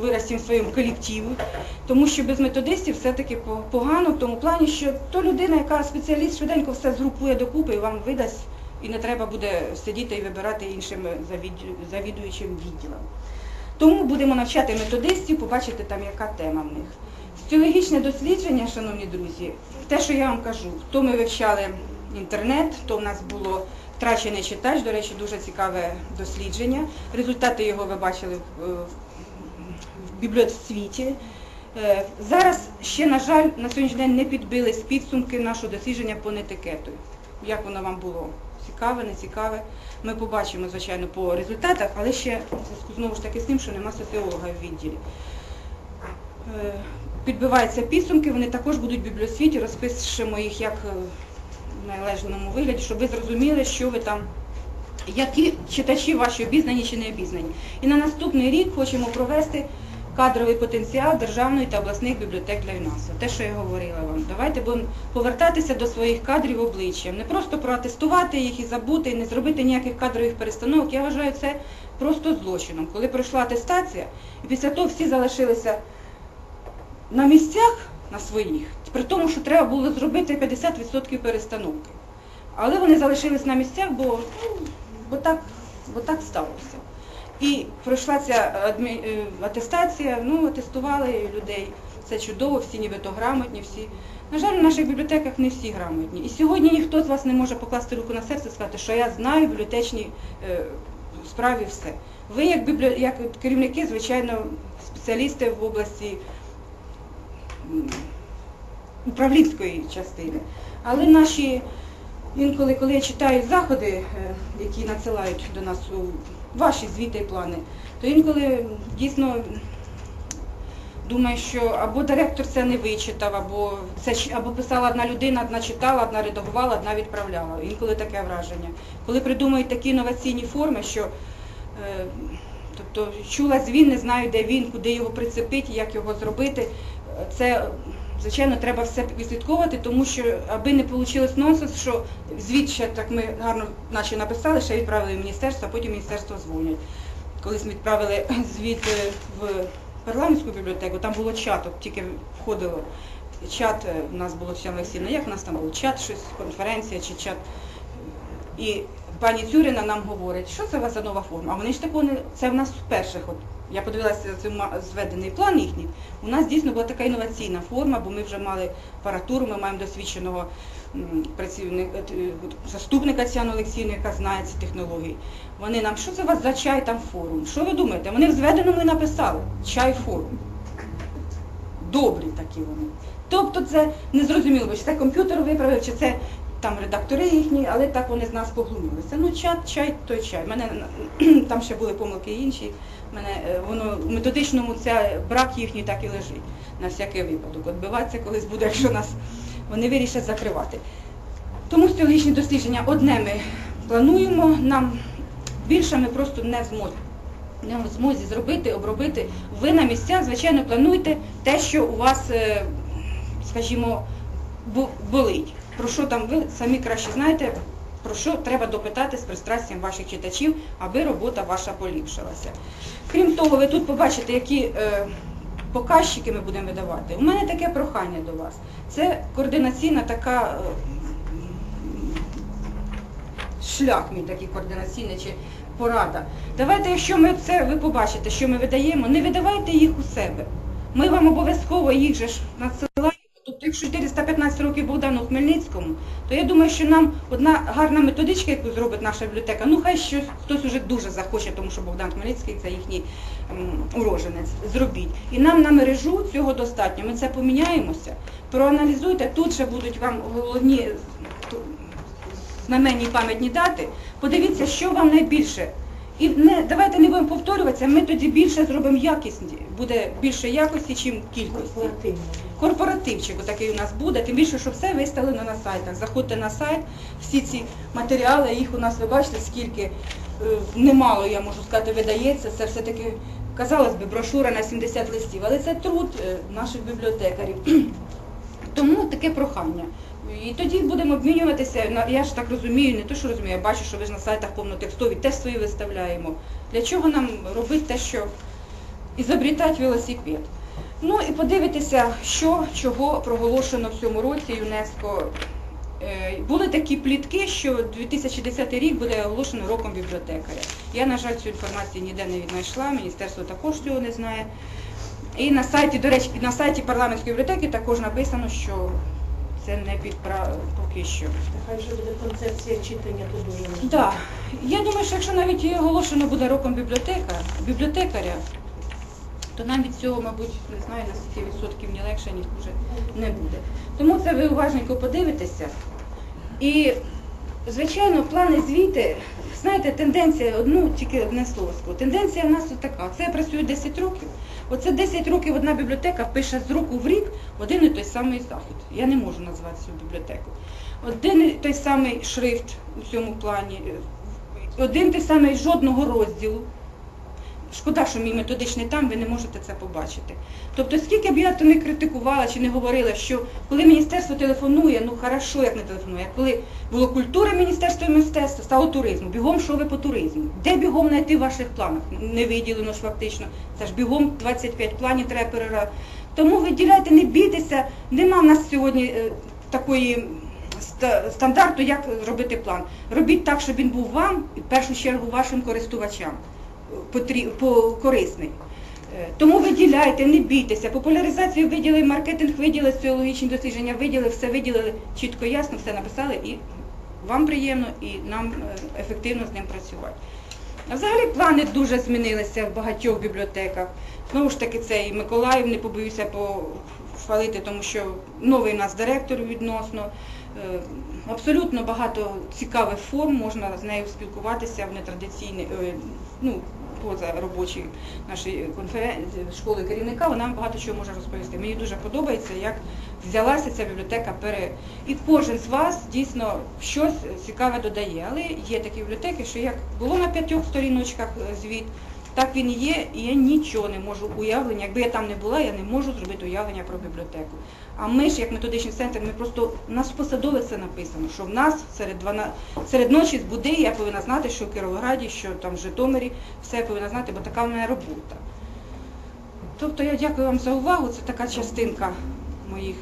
виростимо в своєму колективі, тому що без методистів все-таки погано в тому плані, що то людина, яка спеціаліст, швиденько все згрупує докупи і вам видасть, і не треба буде сидіти і вибирати іншим завідуючим відділом. Тому будемо навчати методистів, побачите там, яка тема в них. Соціологічне дослідження, шановні друзі, те, що я вам кажу, то ми вивчали інтернет, то в нас було втрачений читач, до речі, дуже цікаве дослідження. Результати його ви бачили в, е, в бібліосвіті. Е, Зараз ще, на жаль, на сьогоднішній день не підбились підсумки нашого дослідження по нетикету. Як воно вам було? Цікаве, не цікаве. Ми побачимо, звичайно, по результатах, але ще знову ж таки з тим, що нема соціолога в відділі. Е, Підбиваються підсумки, вони також будуть в бібліосвіті, розпишемо їх як е, в належному вигляді, щоб ви зрозуміли, що ви там, які читачі ваші обізнані чи не обізнані. І на наступний рік хочемо провести кадровий потенціал державної та обласних бібліотек для ЮНАСО. Те, що я говорила вам. Давайте будемо повертатися до своїх кадрів обличчям. Не просто проатестувати їх і забути, і не зробити ніяких кадрових перестановок. Я вважаю це просто злочином. Коли пройшла атестація, і після того всі залишилися на місцях на своїх, при тому, що треба було зробити 50% перестановки. Але вони залишились на місцях, бо, ну, бо, так, бо так сталося. І пройшла ця адмі... е, атестація, ну, атестували людей. Це чудово, всі нібито грамотні, всі. На жаль, в наших бібліотеках не всі грамотні. І сьогодні ніхто з вас не може покласти руку на серце і сказати, що я знаю в бібліотечній е, справі все. Ви, як, біблі... як керівники, звичайно, спеціалісти в області управлінської частини. Але наші, інколи, коли я читаю заходи, е, які надсилають до нас у ваші звіти і плани, то інколи дійсно думаю, що або директор це не вичитав, або це або писала одна людина, одна читала, одна редагувала, одна відправляла. Інколи таке враження. Коли придумують такі інноваційні форми, що е, тобто чула звін, не знаю, де він, куди його прицепити, як його зробити. Це, звичайно, треба все відслідковувати, тому що аби не вийшло нонсенс, що звіт ще так ми гарно наче написали, ще відправили в міністерство, а потім міністерство дзвонять. Колись ми відправили звіт е, в парламентську бібліотеку, там було чат, тільки входило. Чат е, у нас було Тетяна Олексійовна, як у нас там було чат, щось, конференція чи чат. І пані Цюрина нам говорить, що це у вас за нова форма. А вони ж такого не це в нас вперше. Я подивилася зведений план їхній. У нас дійсно була така інноваційна форма, бо ми вже мали апаратуру, ми маємо досвідченого працівника, е, заступника Тетяни Олексійної, яка знає ці технології. Вони нам, що це у вас за чай там форум? Що ви думаєте? Вони в зведеному і написали чай форум. Добрі такі вони. Тобто це не зрозуміло, чи це комп'ютер виправив, чи це там редактори їхні, але так вони з нас поглумилися. Ну, чат, чай, той чай. Мене там ще були помилки інші. Мене е, воно в методичному це брак їхній так і лежить на всякий випадок. Отбиватися колись буде, якщо нас вони вирішать закривати. Тому соціологічні дослідження одне ми плануємо, нам більше ми просто не зможемо. Не в змозі зробити, обробити. Ви на місцях, звичайно, плануйте те, що у вас, е, скажімо, болить. Про що там ви самі краще знаєте, про що треба допитати з пристрастям ваших читачів, аби робота ваша поліпшилася. Крім того, ви тут побачите, які е, показчики ми будемо видавати. У мене таке прохання до вас. Це координаційна така е, шлях мій такий координаційний чи порада. Давайте, якщо ми це ви побачите, що ми видаємо, не видавайте їх у себе. Ми вам обов'язково їх же ж надсилаємо. Якщо 415 років Богдану Хмельницькому, то я думаю, що нам одна гарна методичка, яку зробить наша бібліотека, ну хай щось хтось уже дуже захоче, тому що Богдан Хмельницький це їхній уроженець. Зробіть. І нам на мережу цього достатньо. Ми це поміняємося. Проаналізуйте, тут ще будуть вам головні знаменні пам'ятні дати, подивіться, що вам найбільше. І не, давайте не будемо повторюватися, ми тоді більше зробимо якісні, буде більше якості, чим кількості. Корпоративчик такий у нас буде, тим більше, що все виставлено на сайтах. Заходьте на сайт, всі ці матеріали, їх у нас, ви бачите, скільки, е, немало, я можу сказати, видається. Це все-таки, казалось би, брошура на 70 листів, але це труд е, наших бібліотекарів. Тому таке прохання. І тоді будемо обмінюватися. Я ж так розумію, не то, що розумію, я бачу, що ви ж на сайтах повнотекстові теж свої виставляємо. Для чого нам робити те, що ізобрітати велосипед. Ну і подивитися, що чого проголошено в цьому році ЮНЕСКО. Е, Були такі плітки, що 2010 рік буде оголошено роком бібліотекаря. Я, на жаль, цю інформацію ніде не віднайшла, міністерство також цього не знає. І на сайті, до речі, на сайті парламентської бібліотеки також написано, що це не підпра поки що. Хай вже буде концепція читання, то дуже важливо. Да. Я думаю, що якщо навіть і оголошено буде роком бібліотека, бібліотекаря, то нам від цього, мабуть, не знаю, на скільки відсотків ні легше, ні хуже не буде. Тому це ви уважненько подивитеся. І, звичайно, плани звіти, знаєте, тенденція, одну тільки одне слово. Тенденція в нас така. Це я працюю 10 років. Оце 10 років одна бібліотека пише з року в рік один і той самий захід. Я не можу назвати цю бібліотеку. Один і той самий шрифт у цьому плані, один один той самий жодного розділу. Шкода, що мій методичний там, ви не можете це побачити. Тобто, скільки б я то не критикувала чи не говорила, що коли міністерство телефонує, ну хорошо, як не телефонує, коли було культури міністерство мистецтва, стало туризму, бігом що ви по туризму? Де бігом знайти в ваших планах? Не виділено ж фактично. Це ж бігом 25 планів треба перера. Тому виділяйте, не бійтеся, нема в нас сьогодні е, такої стандарту, як зробити план. Робіть так, щоб він був вам, і в першу чергу вашим користувачам корисний. Е, Тому виділяйте, не бійтеся. Популяризацію виділили, маркетинг виділили, соціологічні дослідження виділили, все виділили чітко, ясно, все написали і вам приємно, і нам е, ефективно з ним працювати. А взагалі плани дуже змінилися в багатьох бібліотеках. Знову ж таки, це і Миколаїв, не побоюся похвалити, тому що новий у нас директор відносно. Е, Абсолютно багато цікавих форм, можна з нею спілкуватися в нетрадиційний, ну, поза робочій нашої конференції школи керівника, вона багато чого може розповісти. Мені дуже подобається, як взялася ця бібліотека пере. І кожен з вас дійсно щось цікаве додає. Але є такі бібліотеки, що як було на п'ятьох сторіночках е, звіт, так він є, і я нічого не можу уявлення. Якби я там не була, я не можу зробити уявлення про бібліотеку. А ми ж, як методичний центр, ми просто у нас в посадове це написано, що в нас серед 12, серед ночі з буди я повинна знати, що в Кіровограді, що там в Житомирі, все повинна знати, бо така в мене робота. Тобто я дякую вам за увагу. Це така частинка моїх